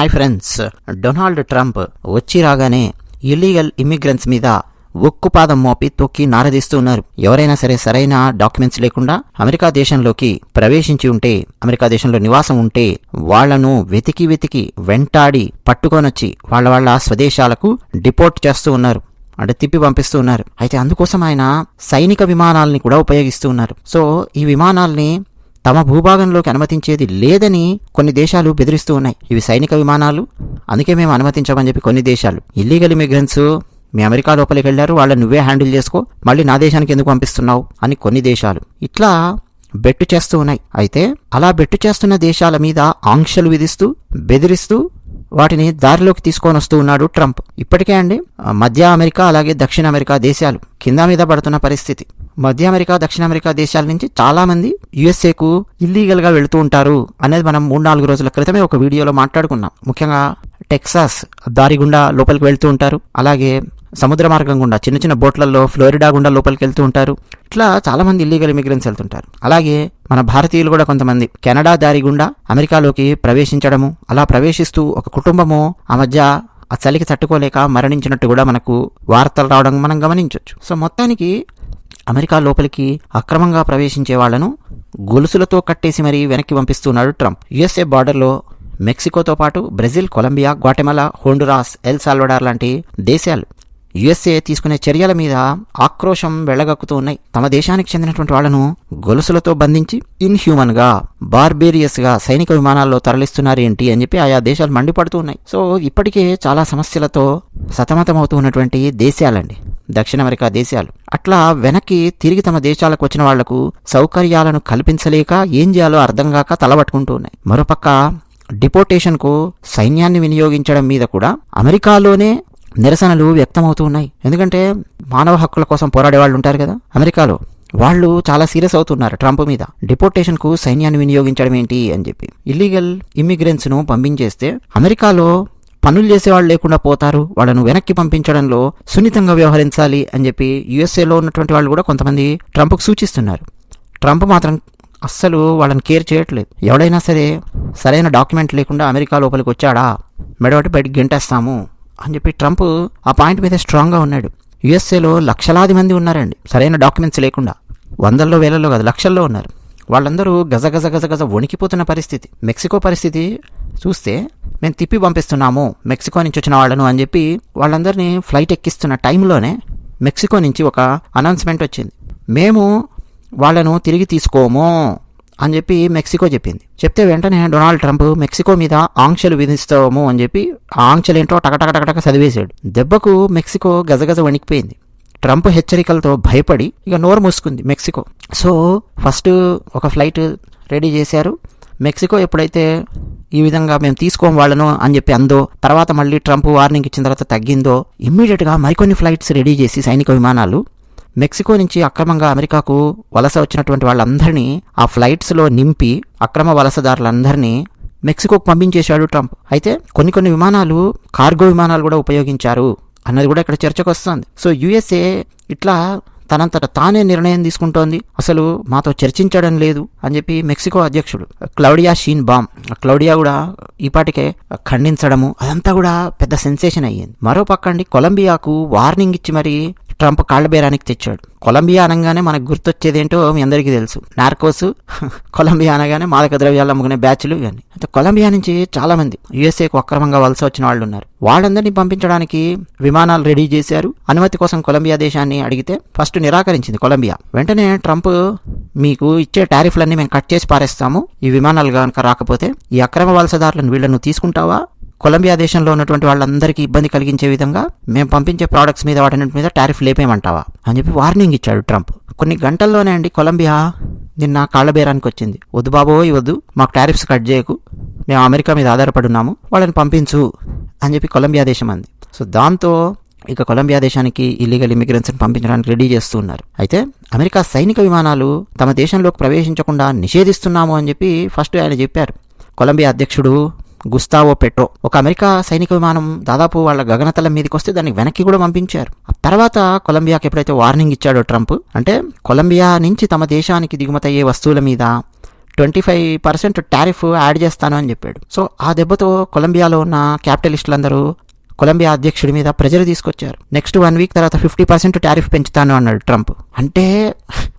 Hi friends. Donald Trump వచ్చి రాగానే illegal immigrants మీద ఉక్కుపాదం మోపి తొక్కి నారదీస్తూ ఉన్నారు. ఎవరైనా సరే సరైన డాక్యుమెంట్స్ లేకుండా అమెరికా దేశంలోకి ప్రవేశించి ఉంటే అమెరికా దేశంలో నివాసం ఉంటే వాళ్ళను వెతికి వెతికి వెంటాడి పట్టుకొనొచ్చి వాళ్ళ వాళ్ళ స్వదేశాలకు డిపోర్ట్ చేస్తూ ఉన్నారు. అంటే తిప్పి పంపిస్తూ ఉన్నారు. అయితే అందుకోసం ఆయన సైనిక విమానాలని కూడా ఉపయోగిస్తూ ఉన్నారు. సో ఈ విమానాల్ని తమ భూభాగంలోకి అనుమతించేది లేదని కొన్ని దేశాలు బెదిరిస్తూ ఉన్నాయి. ఇవి సైనిక విమానాలు. అందుకే మేము అనుమతించమని చెప్పి కొన్ని దేశాలు. ఇల్లీగల్ ఇమిగ్రెంట్స్ మీ అమెరికా లోపలికి వెళ్ళారు వాళ్ళని నువ్వే హ్యాండిల్ చేసుకో మళ్ళీ నా దేశానికి ఎందుకు పంపిస్తున్నావు? అని కొన్ని దేశాలు. ఇట్లా బెట్టు చేస్తూ ఉన్నాయి. అయితే అలా బెట్టు చేస్తున్న దేశాల మీద ఆంక్షలు విధిస్తూ బెదిరిస్తూ వాటిని దారిలోకి తీసుకొని వస్తూ ఉన్నాడు ట్రంప్. ఇప్పటికే అండి మధ్య అమెరికా అలాగే దక్షిణ అమెరికా దేశాలు కింద మీద పడుతున్న పరిస్థితి. మధ్య అమెరికా దక్షిణ అమెరికా దేశాల నుంచి చాలా మంది యుఎస్ఏకు ఇల్లీగల్గా వెళుతూ ఉంటారు అనేది మనం మూడు నాలుగు రోజుల క్రితమే ఒక వీడియోలో మాట్లాడుకున్నాం. ముఖ్యంగా టెక్సాస్ దారి గుండా లోపలికి వెళ్తూ ఉంటారు. అలాగే సముద్ర మార్గం గుండా చిన్న చిన్న బోట్లలో ఫ్లోరిడా గుండా లోపలికి వెళ్తూ ఉంటారు. ఇట్లా చాలా మంది ఇల్లీగల్ ఇమిగ్రెంట్స్ వెళ్తుంటారు. అలాగే మన భారతీయులు కూడా కొంతమంది కెనడా దారి గుండా అమెరికాలోకి ప్రవేశించడము అలా ప్రవేశిస్తూ ఒక కుటుంబము ఆ మధ్య ఆ చలికి తట్టుకోలేక మరణించినట్టు కూడా మనకు వార్తలు రావడం మనం గమనించవచ్చు సో మొత్తానికి అమెరికా లోపలికి అక్రమంగా ప్రవేశించే వాళ్ళను గొలుసులతో కట్టేసి మరీ వెనక్కి పంపిస్తున్నాడు ట్రంప్. యుఎస్ఏ బార్డర్లో మెక్సికోతో పాటు Brazil Colombia Guatemala Honduras El Salvador లాంటి దేశాలు యుఎస్ఏ తీసుకునే చర్యల మీద ఆక్రోశం వెళ్ళగక్కుతూ ఉన్నాయి. తమ దేశానికి చెందినటువంటి వాళ్ళను గొలుసులతో బంధించి ఇన్హ్యూమన్గా బార్బేరియస్గా సైనిక విమానాల్లో తరలిస్తున్నారు ఏంటి అని చెప్పి ఆయా దేశాలు మండిపడుతూ ఉన్నాయి. సో ఇప్పటికే చాలా సమస్యలతో సతమతమవుతూ ఉన్నటువంటి దేశాలండి. దక్షిణ అమెరికా దేశాలు. అట్లా వెనక్కి తిరిగి తమ దేశాలకు వచ్చిన వాళ్ళకు సౌకర్యాలను కల్పించలేక ఏం చేయాలో అర్థం కాక తలబట్టుకుంటూ ఉన్నాయి. మరోపక్క డిపోటేషన్కు సైన్యాన్ని వినియోగించడం మీద కూడా అమెరికాలోనే నిరసనలు వ్యక్తమవుతూ ఉన్నాయి. ఎందుకంటే మానవ హక్కుల కోసం పోరాడే వాళ్ళు ఉంటారు కదా అమెరికాలో. వాళ్ళు చాలా సీరియస్ అవుతున్నారు ట్రంప్ మీద. డిపోర్టేషన్కు సైన్యాన్ని వినియోగించడం ఏంటి అని చెప్పి. ఇల్లీగల్ ఇమ్మిగ్రెంట్స్ను పంపించేస్తే అమెరికాలో పనులు చేసేవాళ్ళు లేకుండా పోతారు. వాళ్ళను వెనక్కి పంపించడంలో సున్నితంగా వ్యవహరించాలి అని చెప్పి యుఎస్ఏలో ఉన్నటువంటి వాళ్ళు కూడా కొంతమంది ట్రంప్కు సూచిస్తున్నారు. ట్రంప్ మాత్రం అస్సలు వాళ్ళని కేర్ చేయట్లేదు. ఎవడైనా సరే సరైన డాక్యుమెంట్ లేకుండా అమెరికా లోపలికి వచ్చాడా? మెడబట్టి బయటికి గెంటేస్తాము అని చెప్పి ట్రంప్ ఆ పాయింట్ మీద స్ట్రాంగ్గా ఉన్నాడు. యుఎస్ఏలో లక్షలాది మంది ఉన్నారండి. సరైన డాక్యుమెంట్స్ లేకుండా. వందల్లో వేలల్లో కాదు లక్షల్లో ఉన్నారు. వాళ్ళందరూ గజ గజ గజ గజ వణికిపోతున్న పరిస్థితి. మెక్సికో పరిస్థితి చూస్తే మేము తిప్పి పంపిస్తున్నాము మెక్సికో నుంచి వచ్చిన వాళ్ళను అని చెప్పి వాళ్ళందరినీ ఫ్లైట్ ఎక్కిస్తున్న టైంలోనే మెక్సికో నుంచి ఒక అనౌన్స్మెంట్ వచ్చింది. మేము వాళ్ళను తిరిగి తీసుకోము అని చెప్పి మెక్సికో చెప్పింది. చెప్తే వెంటనే డొనాల్డ్ ట్రంప్ మెక్సికో మీద ఆంక్షలు విధిస్తాము అని చెప్పి ఆ ఆంక్షలు ఏంటో టకటక చదివేశాడు. దెబ్బకు మెక్సికో గజగజ వణికిపోయింది. ట్రంప్ హెచ్చరికలతో భయపడి ఇక నోరు మూసుకుంది మెక్సికో. సో ఫస్ట్ ఒక ఫ్లైట్ రెడీ చేశారు. మెక్సికో ఎప్పుడైతే ఈ విధంగా మేము తీసుకోం వాళ్ళను అని చెప్పి అందో తర్వాత మళ్ళీ ట్రంప్ వార్నింగ్ ఇచ్చిన తర్వాత తగ్గిందో ఇమ్మీడియట్గా మరికొన్ని ఫ్లైట్స్ రెడీ చేసి సైనిక విమానాలు మెక్సికో నుంచి అక్రమంగా అమెరికాకు వలస వచ్చినటువంటి వాళ్ళందరినీ ఆ ఫ్లైట్స్లో నింపి అక్రమ వలసదారులందరినీ మెక్సికోకు పంపించేశాడు ట్రంప్. అయితే కొన్ని కొన్ని విమానాలు కార్గో విమానాలు కూడా ఉపయోగించారు అన్నది కూడా ఇక్కడ చర్చకు వస్తుంది. సో యుఎస్ఏ ఇట్లా తనంతట తానే నిర్ణయం తీసుకుంటోంది. అసలు మాతో చర్చించడం లేదు అని చెప్పి మెక్సికో అధ్యక్షుడు క్లౌడియా షీన్ బామ్ క్లౌడియా కూడా ఈపాటికే ఖండించడము అదంతా కూడా పెద్ద సెన్సేషన్ అయ్యింది. మరో పక్కండి కొలంబియాకు వార్నింగ్ ఇచ్చి మరి ట్రంప్ కాళ్ళబేరానికి తెచ్చాడు. కొలంబియా అనగానే మనకు గుర్తొచ్చేది ఏంటో మీ అందరికీ తెలుసు. నార్కోసు కొలంబియా అనగానే మాదక ద్రవ్యాలు అమ్ముకునే బ్యాచ్లు ఇవన్నీ. అయితే కొలంబియా నుంచి చాలా మంది యుఎస్ఏకు అక్రమంగా వలస వచ్చిన వాళ్ళు ఉన్నారు వాళ్ళందరినీ పంపించడానికి విమానాలు రెడీ చేశారు. అనుమతి కోసం కొలంబియా దేశాన్ని అడిగితే ఫస్ట్ నిరాకరించింది కొలంబియా. వెంటనే ట్రంప్ మీకు ఇచ్చే టారిఫ్లన్నీ మేము కట్ చేసి పారేస్తాము. ఈ విమానాలు కనుక రాకపోతే ఈ అక్రమ వలసదారులను వీళ్ళను తీసుకుంటావా? కొలంబియా దేశంలో ఉన్నటువంటి వాళ్ళందరికీ ఇబ్బంది కలిగించే విధంగా మేము పంపించే ప్రోడక్ట్స్ మీద వాటి మీద టారిఫ్ లేపేమంటావా అని చెప్పి వార్నింగ్ ఇచ్చాడు ట్రంప్. కొన్ని గంటల్లోనే అండి కొలంబియా నిన్న కాళ్ళబేరానికి వచ్చింది. వద్దు బాబోయ్ వద్దు. మాకు టారిఫ్స్ కట్ చేయకు. మేము అమెరికా మీద ఆధారపడి ఉన్నాము. వాళ్ళని పంపించు అని చెప్పి కొలంబియా దేశం అంది. సో దాంతో ఇక కొలంబియా దేశానికి ఇల్లీగల్ ఇమిగ్రెంట్స్ని పంపించడానికి రెడీ చేస్తూ ఉన్నారు. అయితే అమెరికా సైనిక విమానాలు తమ దేశంలోకి ప్రవేశించకుండా నిషేధిస్తున్నాము అని చెప్పి ఫస్ట్ ఆయన చెప్పారు. కొలంబియా అధ్యక్షుడు గుస్తావో పెట్రో. ఒక అమెరికా సైనిక విమానం దాదాపు వాళ్ళ గగనతలం మీదకి వస్తే దాన్ని వెనక్కి కూడా పంపించారు. ఆ తర్వాత కొలంబియాకి ఎప్పుడైతే వార్నింగ్ ఇచ్చాడో ట్రంప్ అంటే కొలంబియా నుంచి తమ దేశానికి దిగుమతయ్యే వస్తువుల మీద twenty five percent tariff add చేస్తాను అని చెప్పాడు. సో ఆ దెబ్బతో కొలంబియాలో ఉన్న క్యాపిటలిస్టులందరూ కొలంబియా అధ్యక్షుడి మీద ప్రెజర్ తీసుకొచ్చారు. నెక్స్ట్ వన్ వీక్ తర్వాత ఫిఫ్టీ పర్సెంట్ టారిఫ్ పెంచుతాను అన్నాడు ట్రంప్. అంటే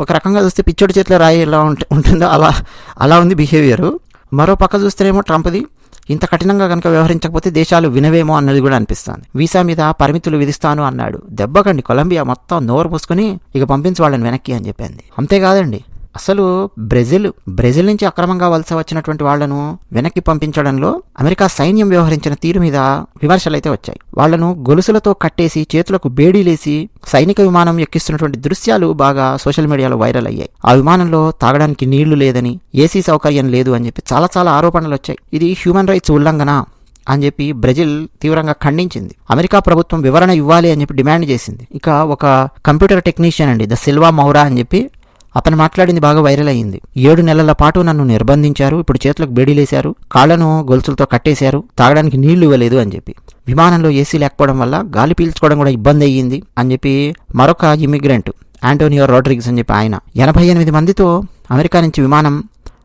ఒక రకంగా చూస్తే పిచ్చోడి చేతిలో రాయి ఎలా ఉంటుందో అలా అలా ఉంది బిహేవియర్. మరో పక్క చూస్తేనేమో ట్రంప్ది ఇంత కఠినంగా కనుక వ్యవహరించకపోతే దేశాలు వినవేమో అన్నది కూడా అనిపిస్తుంది. వీసా మీద పరిమితులు విధిస్తాను అన్నాడు. దెబ్బకండి కొలంబియా మొత్తం నోరు పోసుకుని ఇక పంపించి వాళ్ళని వెనక్కి అని చెప్పింది. అంతేకాదండి అసలు బ్రెజిల్ బ్రెజిల్ నుంచి అక్రమంగా వలస వచ్చినటువంటి వాళ్ళను వెనక్కి పంపించడంలో అమెరికా సైన్యం వ్యవహరించిన తీరు మీద విమర్శలైతే వచ్చాయి. వాళ్ళను గొలుసులతో కట్టేసి చేతులకు బేడీలేసి సైనిక విమానం ఎక్కిస్తున్నటువంటి దృశ్యాలు బాగా సోషల్ మీడియాలో వైరల్ అయ్యాయి. ఆ విమానంలో తాగడానికి నీళ్ళు లేదని ఏసీ సౌకర్యం లేదు అని చెప్పి చాలా చాలా ఆరోపణలు వచ్చాయి. ఇది హ్యూమన్ రైట్స్ ఉల్లంఘన అని చెప్పి బ్రెజిల్ తీవ్రంగా ఖండించింది. అమెరికా ప్రభుత్వం వివరణ ఇవ్వాలి అని చెప్పి డిమాండ్ చేసింది. ఇక ఒక కంప్యూటర్ టెక్నీషియన్ అండి ద సిల్వా మౌరా అని చెప్పి అతను మాట్లాడింది బాగా వైరల్ అయింది ఏడు నెలల పాటు నన్ను నిర్బంధించారు ఇప్పుడు చేతులకు బేడీలేశారు కాళ్ళను గొలుసులతో కట్టేశారు తాగడానికి నీళ్ళు ఇవ్వలేదు అని చెప్పి. విమానంలో ఏసీ లేకపోవడం వల్ల గాలి పీల్చుకోవడం కూడా ఇబ్బంది అయ్యింది అని చెప్పి మరొక ఇమిగ్రెంట్ ఆంటోనియో రోడ్రిగ్స్ అని చెప్పి ఆయన. ఎనభై ఎనిమిది మందితో అమెరికా నుంచి విమానం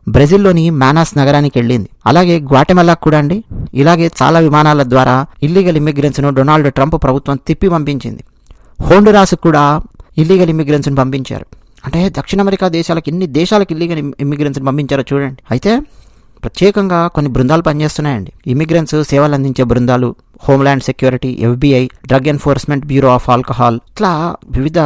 బ్రెజిల్లోని మానాస్ నగరానికి వెళ్ళింది. అలాగే గ్వాటెమలాకు కూడా అండి. ఇలాగే చాలా విమానాల ద్వారా ఇల్లీగల్ ఇమిగ్రెంట్స్ను డొనాల్డ్ ట్రంప్ ప్రభుత్వం తిప్పి పంపించింది. హోండురాస్ కూడా ఇల్లీగల్ ఇమిగ్రెంట్స్ని పంపించారు. అంటే దక్షిణ అమెరికా దేశాలకు ఎన్ని దేశాలకు ఇల్లీగల్ ఇమ్మిగ్రెంట్స్ని పంపించారో చూడండి. అయితే ప్రత్యేకంగా కొన్ని బృందాలు పనిచేస్తున్నాయండి. ఇమిగ్రెంట్స్ సేవలు అందించే బృందాలు homeland security FBI drug enforcement bureau of alcohol ఇట్లా వివిధ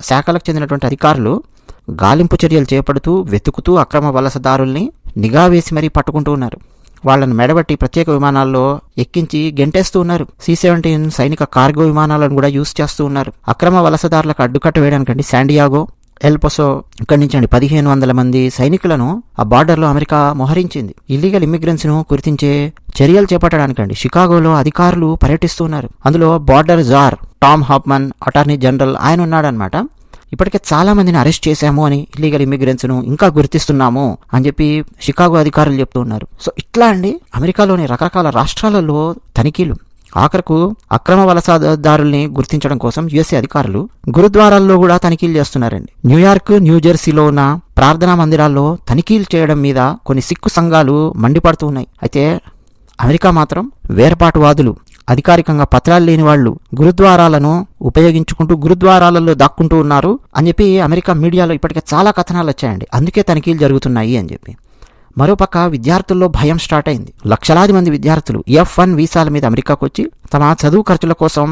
శాఖలకు చెందినటువంటి అధికారులు గాలింపు చర్యలు చేపడుతూ వెతుకుతూ అక్రమ వలసదారుల్ని నిఘా వేసి మరీ పట్టుకుంటూ ఉన్నారు. వాళ్ళను మెడబట్టి ప్రత్యేక విమానాల్లో ఎక్కించి గెంటేస్తూ ఉన్నారు. సి సెవెంటీన్ సైనిక కార్గో విమానాలను కూడా యూజ్ చేస్తూ ఉన్నారు. అక్రమ వలసదారులకు అడ్డుకట్ట వేయడానికండి శాండియాగో ఎల్పొసో ఇక్కడి నుంచి అండి పదిహేను వందల మంది సైనికులను ఆ బార్డర్లో అమెరికా మోహరించింది. ఇల్లీగల్ ఇమ్మిగ్రెంట్స్ను గుర్తించే చర్యలు చేపట్టడానికండి. షికాగోలో అధికారులు పర్యటిస్తున్నారు అందులో border czar Tom Homan attorney general ఆయన ఉన్నాడనమాట ఇప్పటికే చాలా మందిని అరెస్ట్ చేశాము అని ఇల్లీగల్ ఇమిగ్రెంట్స్ను ఇంకా గుర్తిస్తున్నాము అని చెప్పి షికాగో అధికారులు చెప్తూ ఉన్నారు. సో ఇట్లా అండి అమెరికాలోని రకరకాల రాష్ట్రాలలో తనిఖీలు. ఆఖరకు అక్రమ వలసదారుల్ని గుర్తించడం కోసం యుఎస్ఏ అధికారులు గురుద్వారాల్లో కూడా తనిఖీలు చేస్తున్నారండి. న్యూయార్క్ న్యూజెర్సీలో ఉన్న ప్రార్థనా మందిరాల్లో తనిఖీలు చేయడం మీద కొన్ని సిక్కు సంఘాలు మండిపడుతూ ఉన్నాయి. అయితే అమెరికా మాత్రం వేర్పాటువాదులు అధికారికంగా పత్రాలు లేని వాళ్ళు గురుద్వారాలను ఉపయోగించుకుంటూ గురుద్వారాలలో దాక్కుంటూ ఉన్నారు అని చెప్పి అమెరికా మీడియాలో ఇప్పటికే చాలా కథనాలు వచ్చాయండి. అందుకే తనిఖీలు జరుగుతున్నాయి అని చెప్పి. మరోపక్క విద్యార్థుల్లో భయం స్టార్ట్ అయింది. లక్షలాది మంది విద్యార్థులు ఎఫ్ వన్ వీసాల మీద అమెరికాకు వచ్చి తమ చదువు ఖర్చుల కోసం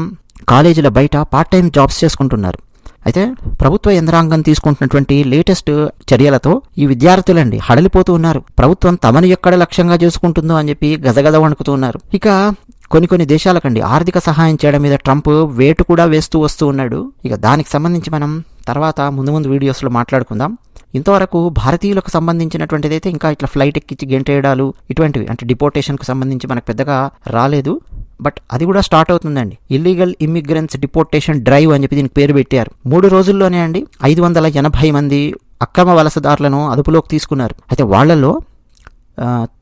కాలేజీల బయట పార్ట్ టైం జాబ్స్ చేసుకుంటున్నారు. అయితే ప్రభుత్వ యంత్రాంగం తీసుకుంటున్నటువంటి లేటెస్ట్ చర్యలతో ఈ విద్యార్థులండి హడలిపోతూ ఉన్నారు. ప్రభుత్వం తమను ఎక్కడ లక్ష్యంగా చేసుకుంటుందో అని చెప్పి గజగజ వణుకుతూ ఉన్నారు. ఇక కొన్ని కొన్ని దేశాలకండి ఆర్థిక సహాయం చేయడం మీద ట్రంప్ వేటు కూడా వేస్తూ వస్తూ ఉన్నాడు. ఇక దానికి సంబంధించి మనం తర్వాత ముందు ముందు వీడియోస్లో మాట్లాడుకుందాం. ఇంతవరకు భారతీయులకు సంబంధించినటువంటిదైతే ఇంకా ఇట్లా ఫ్లైట్ ఎక్కించి గెంటేయడాలు ఇటువంటివి అంటే డిపోర్టేషన్కు సంబంధించి మనకు పెద్దగా రాలేదు. బట్ అది కూడా స్టార్ట్ అవుతుందండి. ఇల్లీగల్ ఇమ్మిగ్రెంట్స్ డిపోర్టేషన్ డ్రైవ్ అని చెప్పి దీనికి పేరు పెట్టారు. మూడు రోజుల్లోనే అండి ఐదు వందల ఎనభై మంది అక్రమ వలసదారులను అదుపులోకి తీసుకున్నారు. అయితే వాళ్ళలో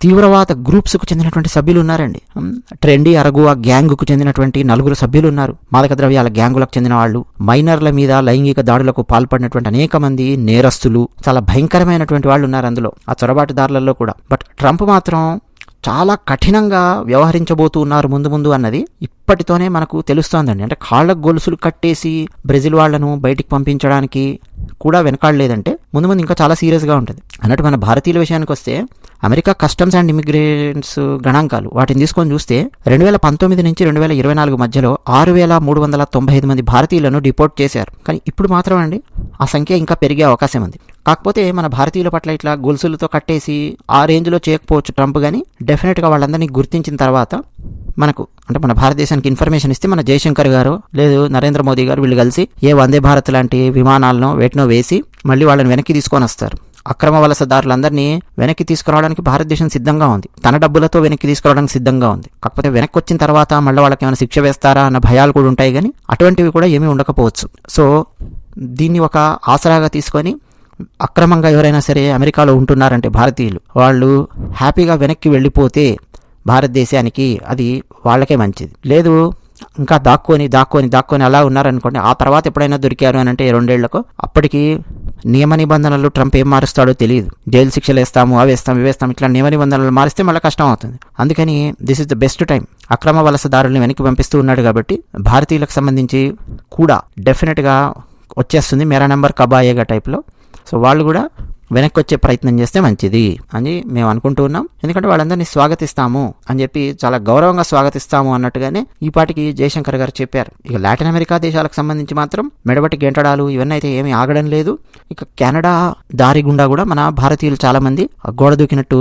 తీవ్రవాద గ్రూప్స్కు చెందినటువంటి సభ్యులు ఉన్నారండి. ట్రెండీ అరగువ గ్యాంగుకు చెందినటువంటి నలుగురు సభ్యులు ఉన్నారు. మాదక ద్రవ్యాల గ్యాంగులకు చెందిన వాళ్ళు. మైనర్ల మీద లైంగిక దాడులకు పాల్పడినటువంటి అనేక మంది నేరస్తులు. చాలా భయంకరమైనటువంటి వాళ్ళు ఉన్నారు అందులో ఆ చొరబాటుదారులలో కూడా. బట్ ట్రంప్ మాత్రం చాలా కఠినంగా వ్యవహరించబోతూ ఉన్నారు ముందు ముందు అన్నది. ఇప్పటితోనే మనకు తెలుస్తోందండి. అంటే కాళ్ళకు గొలుసులు కట్టేసి బ్రెజిల్ వాళ్ళను బయటికి పంపించడానికి కూడా వెనకాడలేదంటే ముందు ముందు ఇంకా చాలా సీరియస్గా ఉంటుంది. అన్నట్టు మన భారతీయుల విషయానికి వస్తే అమెరికా కస్టమ్స్ అండ్ ఇమిగ్రేషన్స్ గణాంకాలు వాటిని తీసుకొని చూస్తే రెండు వేల పంతొమ్మిది నుంచి రెండు వేల ఇరవై నాలుగు మధ్యలో ఆరు వేల మూడు వందల తొంభై ఐదు మంది భారతీయులను డిపోర్ట్ చేశారు. కానీ ఇప్పుడు మాత్రం అండి ఆ సంఖ్య ఇంకా పెరిగే అవకాశం ఉంది. కాకపోతే మన భారతీయుల పట్ల ఇట్లా గొలుసులతో కట్టేసి ఆ రేంజ్లో చేయకపోవచ్చు ట్రంప్ కానీ డెఫినెట్గా వాళ్ళందరినీ గుర్తించిన తర్వాత మనకు అంటే మన భారతదేశానికి ఇన్ఫర్మేషన్ ఇస్తే మన జయశంకర్ గారు లేదు నరేంద్ర మోదీ గారు వీళ్ళు కలిసి ఏ వందే భారత్ లాంటి విమానాలను వేటినో వేసి మళ్ళీ వాళ్ళని వెనక్కి తీసుకొని వస్తారు. అక్రమ వలసదారులందరినీ వెనక్కి తీసుకురావడానికి భారతదేశం సిద్ధంగా ఉంది. తన డబ్బులతో వెనక్కి తీసుకురావడానికి సిద్ధంగా ఉంది. కాకపోతే వెనక్కి వచ్చిన తర్వాత మళ్ళీ వాళ్ళకి ఏమైనా శిక్ష వేస్తారా అన్న భయాలు కూడా ఉంటాయి కానీ అటువంటివి కూడా ఏమీ ఉండకపోవచ్చు. సో దీన్ని ఒక ఆసరాగా తీసుకొని అక్రమంగా ఎవరైనా సరే అమెరికాలో ఉంటున్నారంటే భారతీయులు వాళ్ళు హ్యాపీగా వెనక్కి వెళ్ళిపోతే భారతదేశానికి అది వాళ్ళకే మంచిది. లేదు ఇంకా దాక్కొని దాక్కొని దాక్కొని అలా ఉన్నారనుకోండి ఆ తర్వాత ఎప్పుడైనా దొరికారు అని అంటే రెండేళ్ళకు అప్పటికి నియమ నిబంధనలు ట్రంప్ ఏం మారుస్తాడో తెలియదు. జైలు శిక్షలు వేస్తాము అవి వేస్తాం ఇవి వేస్తాం ఇట్లా నియమ నిబంధనలు మారిస్తే మళ్ళీ కష్టం అవుతుంది. అందుకని this is the best time అక్రమ వలసదారుల్ని వెనక్కి పంపిస్తూ ఉన్నాడు కాబట్టి భారతీయులకు సంబంధించి కూడా డెఫినెట్గా వచ్చేస్తుంది. మేరా నెంబర్ కబాయేగా టైప్లో సో వాళ్ళు కూడా వెనక్కి వచ్చే ప్రయత్నం చేస్తే మంచిది అని మేము అనుకుంటూ ఉన్నాం. ఎందుకంటే వాళ్ళందరినీ స్వాగతిస్తాము అని చెప్పి చాలా గౌరవంగా స్వాగతిస్తాము అన్నట్టుగానే ఈ పాటికి జయశంకర్ గారు చెప్పారు. ఇక లాటిన్ అమెరికా దేశాలకు సంబంధించి మాత్రం మెడబట్టి గెంటడాలు ఇవన్నీ అయితే ఏమీ ఆగడం లేదు. ఇక కెనడా దారి గుండా కూడా మన భారతీయులు చాలా మంది గోడ దూకినట్టు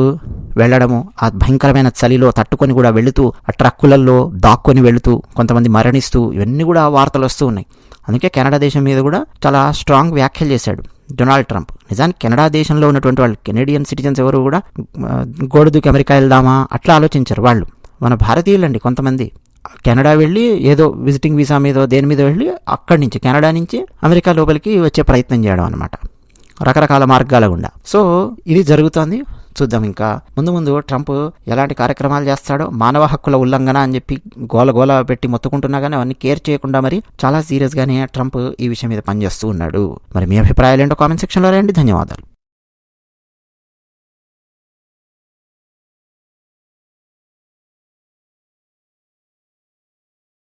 వెళ్ళడము ఆ భయంకరమైన చలిలో తట్టుకొని కూడా వెళుతూ ఆ ట్రక్కులలో దాక్కొని వెళుతూ కొంతమంది మరణిస్తూ ఇవన్నీ కూడా వార్తలు వస్తూ ఉన్నాయి. అందుకే కెనడా దేశం మీద కూడా చాలా స్ట్రాంగ్ వ్యాఖ్యలు చేశాడు. Donald Trump. నిజానికి కెనడా దేశంలో ఉన్నటువంటి వాళ్ళు కెనేడియన్ సిటిజన్స్ ఎవరు కూడా గోడ దూకి అమెరికా వెళ్దామా? అట్లా ఆలోచించరు వాళ్ళు. మన భారతీయులండి కొంతమంది. కెనడా వెళ్ళి ఏదో విజిటింగ్ వీసా మీద దేని మీద వెళ్ళి అక్కడి నుంచి కెనడా నుంచి అమెరికా లోపలికి వచ్చే ప్రయత్నం చేయడం అనమాట రకరకాల మార్గాల గుండా. సో ఇది జరుగుతోంది. చూద్దాం ఇంకా ముందు ముందు ట్రంప్ ఎలాంటి కార్యక్రమాలు చేస్తాడో మానవ హక్కుల ఉల్లంఘన అని చెప్పి గోల గోల పెట్టి మొత్తుకుంటున్నా కానీ అవన్నీ కేర్ చేయకుండా మరి చాలా సీరియస్గానే ట్రంప్ ఈ విషయం మీద పనిచేస్తూ ఉన్నాడు. మరి మీ అభిప్రాయాలు ఏంటో కామెంట్ సెక్షన్లో రాయండి. ధన్యవాదాలు.